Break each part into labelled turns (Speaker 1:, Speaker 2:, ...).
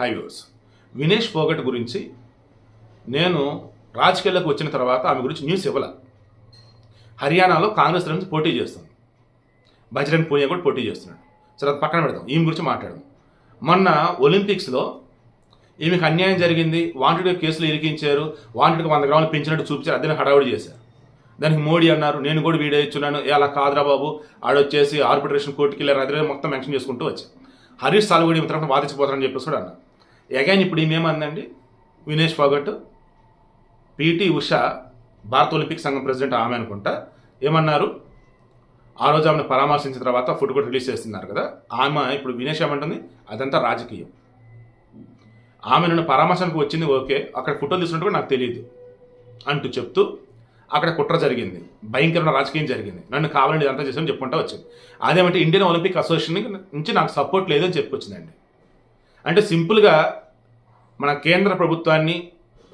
Speaker 1: High views Vinesh Phogat గురించి నేను రాజకీయాల్లోకి వచ్చిన తర్వాత ఆమె గురించి న్యూస్ ఇవ్వాల. హర్యానాలో కాంగ్రెస్ నుంచి పోటీ చేస్తుంది. బజరంగ్ పూనియా కూడా పోటీ చేస్తున్నాడు. సరే అది పక్కన పెడదాం. ఈమె గురించి మాట్లాడదాం. మొన్న ఒలింపిక్స్లో ఈమెకు అన్యాయం జరిగింది. వాంటెడ్గా కేసులు ఇరికించారు. వాంటెడ్గా వంద గ్రాములు పెంచినట్టు చూపించారు. అదే హడావుడి చేశారు. దానికి మోడీ అన్నారు నేను కూడా వీడియో ఇచ్చున్నాను. అలా కాదురా బాబు. ఆడొచ్చేసి ఆర్బిట్రేషన్ కోర్టుకి వెళ్ళారు అదే మొత్తం మెన్షన్ చేసుకుంటూ వచ్చారు హరీష్ సాల్ కూడా ఈమె తరఫున వాదించిపోతారని చెప్పేసి కూడా అన్నారు. అగైన్ ఇప్పుడు ఈమెమందండి వినేష్ ఫోగట్ పిటి ఉష భారత ఒలింపిక్ సంఘం ప్రెసిడెంట్ ఆమె అనుకుంటా. ఏమన్నారు? ఆ రోజు ఆమెను పరామర్శించిన తర్వాత ఫుడ్ కూడా రిలీజ్ చేస్తున్నారు కదా. ఆమె ఇప్పుడు వినేష్ ఏమంటుంది? అదంతా రాజకీయం. ఆమె నన్ను పరామర్శనకు వచ్చింది ఓకే. అక్కడ ఫోటోలు తీసుకున్నట్టు నాకు తెలియదు అంటూ చెప్తూ అక్కడ కుట్ర జరిగింది. భయంకరమైన రాజకీయం జరిగింది. నన్ను కావాలని ఇదంతా చేసామని చెప్పుకుంటా వచ్చింది. అదేమంటే ఇండియన్ ఒలింపిక్ అసోసియేషన్ నుంచి నాకు సపోర్ట్ లేదని చెప్పుకొచ్చిందండి అంటే సింపుల్గా మన కేంద్ర ప్రభుత్వాన్ని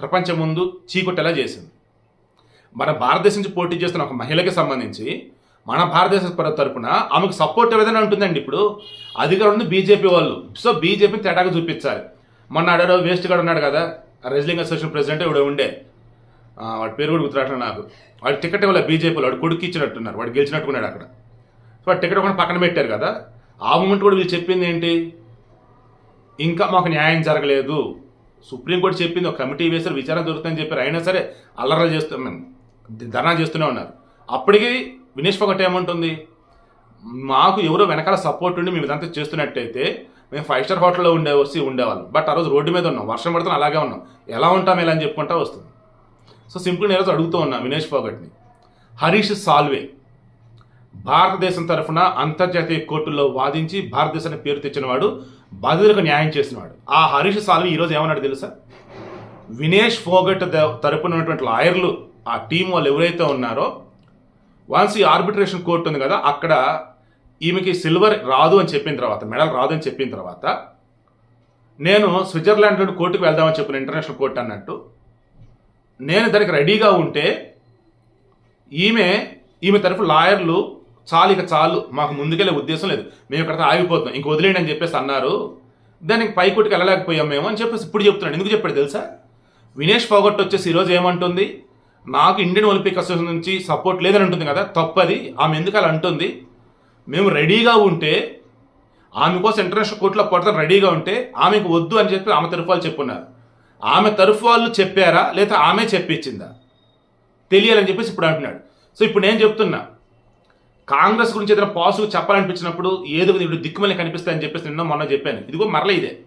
Speaker 1: ప్రపంచం ముందు చీకొట్టేలా చేసింది. మన భారతదేశం నుంచి పోటీ చేస్తున్న ఒక మహిళకి సంబంధించి మన భారతదేశ తరఫున తరపున ఆమెకు సపోర్ట్ ఏదైనా ఉంటుందండి ఇప్పుడు? అధికారులు బీజేపీ వాళ్ళు. సో బీజేపీని తేడాగా చూపించాలి. మొన్న ఆడాడో వేస్ట్ గాడు ఉన్నాడు కదా రెజ్లింగ్ అసోసియేషన్ ప్రెసిడెంట్ ఇప్పుడు ఉండే. వాడి పేరు కూడా గుర్తురావట్లేదు నాకు. వాడి టికెట్ ఇవ్వలే బీజేపీలో వాడు కొడుకు ఇచ్చినట్టున్నారు. వాడు గెలిచినట్టుకున్నాడు అక్కడ. సో వాడు టికెట్ కూడా పక్కన పెట్టారు కదా. ఆ మూమెంట్ కూడా వీళ్ళు చెప్పింది ఏంటి? ఇంకా మాకు న్యాయం జరగలేదు. సుప్రీంకోర్టు చెప్పింది ఒక కమిటీ వేసారు విచారణ దొరుకుతుందని చెప్పారు. అయినా సరే అల్లర్లు చేస్తున్నాం ధర్నా చేస్తూనే ఉన్నారు. అప్పటికి వినేష్ ఒకటి ఏమంటుంది మాకు ఎవరో వెనకాల సపోర్ట్ ఉండి మేము ఇదంతా చేస్తున్నట్టయితే మేము ఫైవ్ స్టార్ హోటల్లో ఉండే వచ్చి ఉండేవాళ్ళం. బట్ ఆ రోజు రోడ్డు మీద ఉన్నాం. వర్షం పడుతున్నా అలాగే ఉన్నాం. ఎలా ఉంటాం ఇలా అని చెప్పుకుంటా వస్తుంది. సో సింపుల్ నేను రోజు అడుగుతూ ఉన్నా వినేష్ ఫోగట్ని. హరీష్ సాల్వే భారతదేశం తరఫున అంతర్జాతీయ కోర్టుల్లో వాదించి భారతదేశానికి పేరు తెచ్చినవాడు బాధితులకు న్యాయం చేసినవాడు ఆ హరీష్ సాల్వి ఈరోజు ఏమన్నాడు తెలుసా? వినేష్ ఫోగట్ ద- తరపున ఉన్నటువంటి లాయర్లు ఆ టీం వాళ్ళు ఎవరైతే ఉన్నారో వన్స్ ఈ ఆర్బిట్రేషన్ కోర్టు ఉంది కదా అక్కడ ఈమెకి సిల్వర్ రాదు అని చెప్పిన తర్వాత మెడల్ రాదు అని చెప్పిన తర్వాత నేను స్విట్జర్లాండ్ నుండి కోర్టుకు వెళ్దామని చెప్పిన ఇంటర్నేషనల్ కోర్టు అన్నట్టు నేను దానికి రెడీగా ఉంటే ఈమె ఈమె తరఫు లాయర్లు చాలు ఇక చాలు. మాకు ముందుకెళ్ళే ఉద్దేశం లేదు. మేము ఇక్కడ ఆగిపోతున్నాం. ఇంక వదిలేయండి అని చెప్పేసి అన్నారు. దానికి పైకోటికి వెళ్ళలేకపోయాం మేము అని చెప్పేసి ఇప్పుడు చెప్తున్నాడు. ఎందుకు చెప్పాడు తెలుసా? వినేష్ ఫోగట్ వచ్చేసి ఈరోజు ఏమంటుంది? నాకు ఇండియన్ ఒలింపిక్ అసోసియేషన్ నుంచి సపోర్ట్ లేదని అంటుంది కదా? తప్పది. ఆమె ఎందుకు అలా అంటుంది? మేము రెడీగా ఉంటే ఆమె కోసం ఇంటర్నేషనల్ కోర్టులో పడతాం రెడీగా ఉంటే ఆమెకు వద్దు అని చెప్పి ఆమె తరఫు వాళ్ళు చెప్పున్నారు. ఆమె తరఫు వాళ్ళు చెప్పారా? లేదా ఆమె చెప్పించిందా తెలియాలని చెప్పేసి ఇప్పుడు అంటున్నాడు. సో ఇప్పుడు నేను చెప్తున్నా. కాంగ్రెస్ గురించి ఏదైనా పాజిటివ్ చెప్పాలనిపించినప్పుడు ఏదో ఇప్పుడు దిక్కుమని కనిపిస్తాయని చెప్పేసి నిన్న మొన్న చెప్పాను. ఇదిగో మరల ఇదే.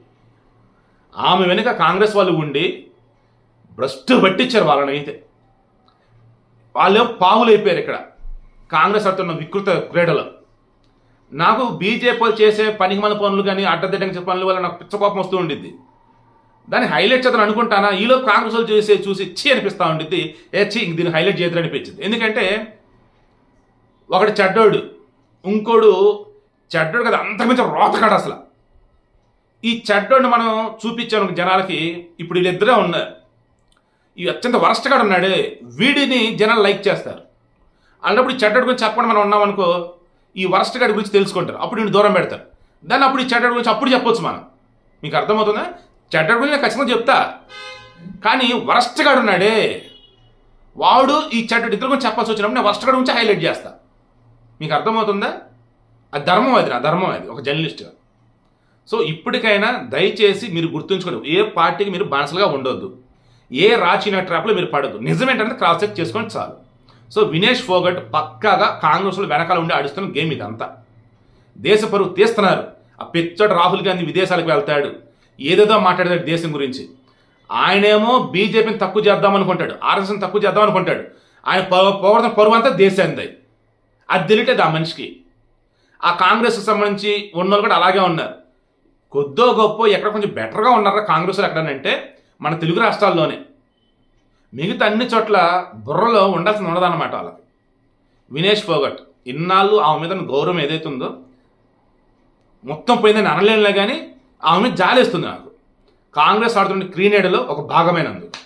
Speaker 1: ఆమె వెనుక కాంగ్రెస్ వాళ్ళు ఉండి భ్రష్టు పట్టించారు వాళ్ళని అయితే. వాళ్ళు పావులు అయిపోయారు ఇక్కడ. కాంగ్రెస్ అడుతున్న వికృత క్రీడలు. నాకు బీజేపీ వాళ్ళు చేసే పనికిమల పనులు కానీ అడ్డదిడ్డంగా పనుల వల్ల నాకు పిచ్చకోపం వస్తూ ఉండిద్ది. దాన్ని హైలైట్ చేద్దాం అనుకుంటానా? ఈలో కాంగ్రెస్ వాళ్ళు చేసే చూసి చి అనిపిస్తూ ఉండిద్ది. ఏ చి దీన్ని హైలైట్ చేద్దాం అనిపించింది. ఎందుకంటే ఒకడు చెడ్డోడు ఇంకోడు చెడ్డోడు కదా అంతకుమించి రోతకాడు అసలు. ఈ చెడ్డోడిని మనం చూపించాను జనాలకి ఇప్పుడు వీళ్ళిద్దరే ఉన్నారు. ఈ అత్యంత వరస్ట్గాడు ఉన్నాడు వీడిని జనాలు లైక్ చేస్తారు. అన్నప్పుడు ఈ చెడ్డడి గురించి చెప్పండి మనం ఉన్నామనుకో ఈ వరస్ట్గాడి గురించి తెలుసుకుంటారు. అప్పుడు నేను దూరం పెడతారు. దాన్ని అప్పుడు ఈ చెడ్డడి గురించి అప్పుడు చెప్పొచ్చు మనం. మీకు అర్థమవుతుందా? చెడ్డడి గురించి నేను ఖచ్చితంగా చెప్తా. కానీ వరస్ట్గాడు ఉన్నాడే వాడు ఈ చెడ్డడి ఇద్దరు గురించి చెప్పాల్సి వచ్చినప్పుడు నేను వరస్ట్గాడి గురించి హైలైట్ చేస్తా. మీకు అర్థమవుతుందా? అది ధర్మం అది నా ధర్మం అది ఒక జర్నలిస్ట్గా సో ఇప్పటికైనా దయచేసి మీరు గుర్తుంచుకోండి ఏ పార్టీకి మీరు బానిసలుగా ఉండొద్దు. ఏ రాచిన ట్రాప్లో మీరు పడద్దు. నిజమేంటంటే క్రాస్ చెక్ చేసుకోండి చాలు. సో వినేష్ ఫోగట్ పక్కాగా కాంగ్రెస్లో వెనకాల ఉండి ఆడిస్తున్న గేమ్ ఇదంతా. దేశ పరువు తీస్తున్నారు. ఆ పిచ్చోడు రాహుల్ గాంధీ విదేశాలకు వెళ్తాడు. ఏదేదో మాట్లాడతాడు దేశం గురించి. ఆయనేమో బీజేపీని తక్కువ చేద్దాం అనుకుంటాడు ఆర్ఎస్ఎస్ని తక్కువ చేద్దామనుకుంటాడు. ఆయన పో- పరువు అంతా దేశాంది అది తెలియటది ఆ మనిషికి. ఆ కాంగ్రెస్కి సంబంధించి ఉన్నోళ్ళు కూడా అలాగే ఉన్నారు. కొద్దో గొప్ప ఎక్కడ కొంచెం బెటర్గా ఉన్నారా కాంగ్రెస్లో ఎక్కడనంటే మన తెలుగు రాష్ట్రాల్లోనే. మిగతా అన్ని చోట్ల బుర్రలో ఉండాల్సింది ఉండదన్నమాట వాళ్ళకి. వినేష్ ఫోగట్ ఇన్నాళ్ళు ఆమె మీద గౌరవం ఏదైతే ఉందో మొత్తం పోయిందని అనలేనులే కానీ ఆమె మీద జాలేస్తుంది నాకు. కాంగ్రెస్ ఆడుతున్న క్రీనేడలో ఒక భాగమైనందుకు.